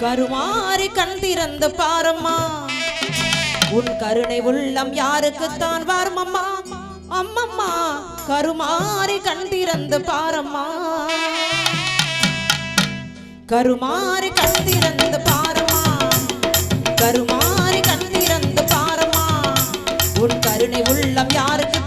கருமாறி கண் திறந்து பாரம்மா. உன் கருணை உள்ளம் யாருக்குத்தான் வாரமம்மா? அம்மம்மா கருமாறி கண் திறந்து பாரம்மா. கருமாறி கண் திறந்து பாரம்மா. கருமாறி கண் திறந்து பாரம்மா. உன் கருணை உள்ளம் யாருக்கு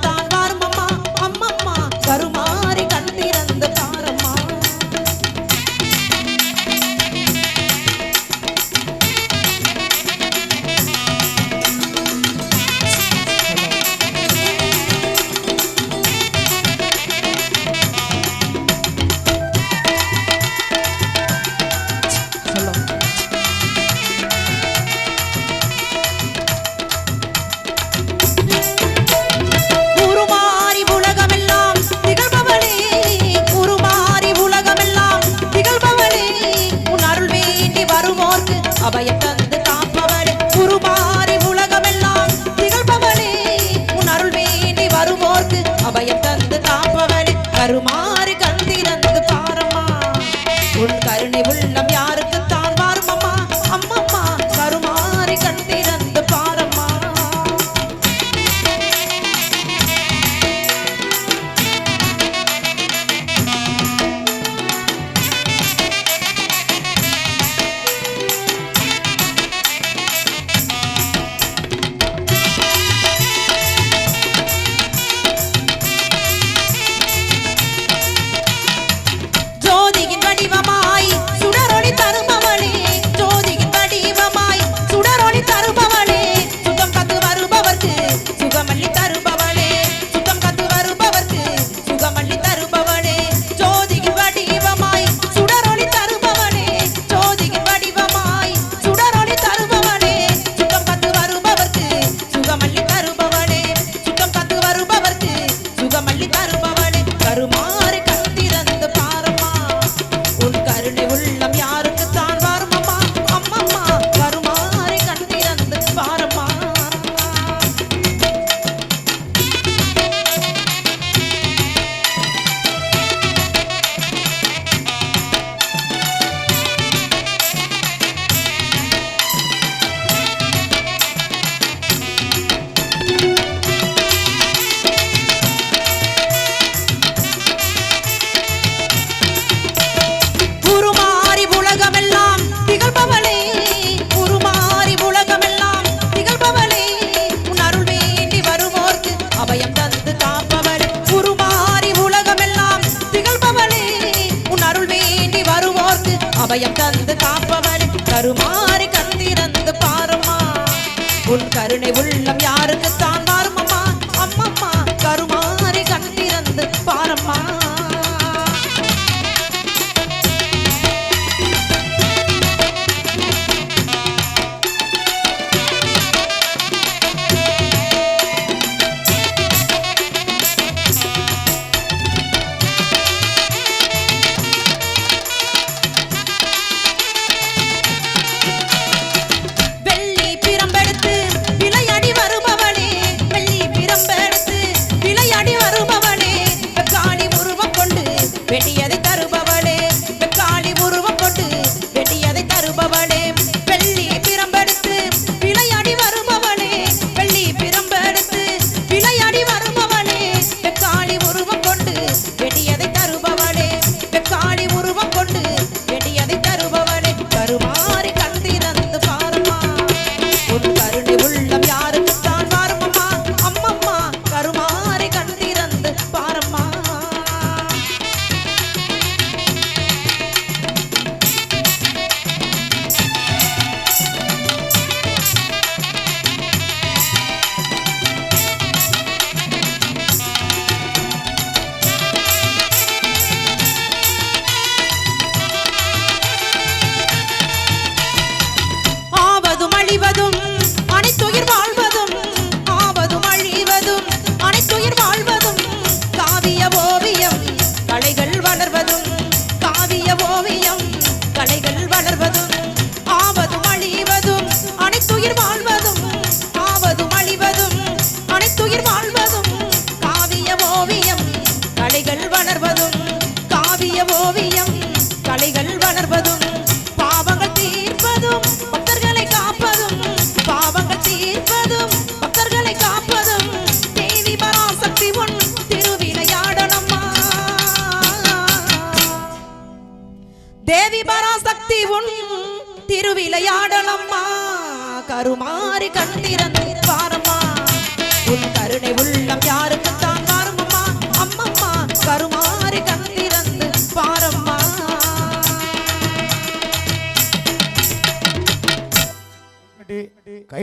உருமாறி உலகமெல்லாம் திகழ்பவனே உன் அருள் வேண்டி வருவோர்க்கு அபயம் தந்து காப்பவனே. கருமாறி அபயம் தந்து காப்பவன் கருமாறி கந்திரந்து பாருமா. உன் கருணை உள்ளம் யாருக்கு தான் வருமாறு வளர்வதும் காவிய ஓவியம் கலைகள் வளர்வதும் ஆவதும் அழிவதும் அனைத்துயிர் வாழ்வதும் ஆவதும் அழிவதும் அனைத்துயிர் வாழ்வதும் காவிய ஓவியம் கலைகள் வளர்வதும் காவிய ஓவியம் தேவி பராசக்தி உன் திருவிளையாடலம்மா. கருமாறி கண் திறந்து பாரம்மா. உன் கருணை உள்ளம் யாருக்கு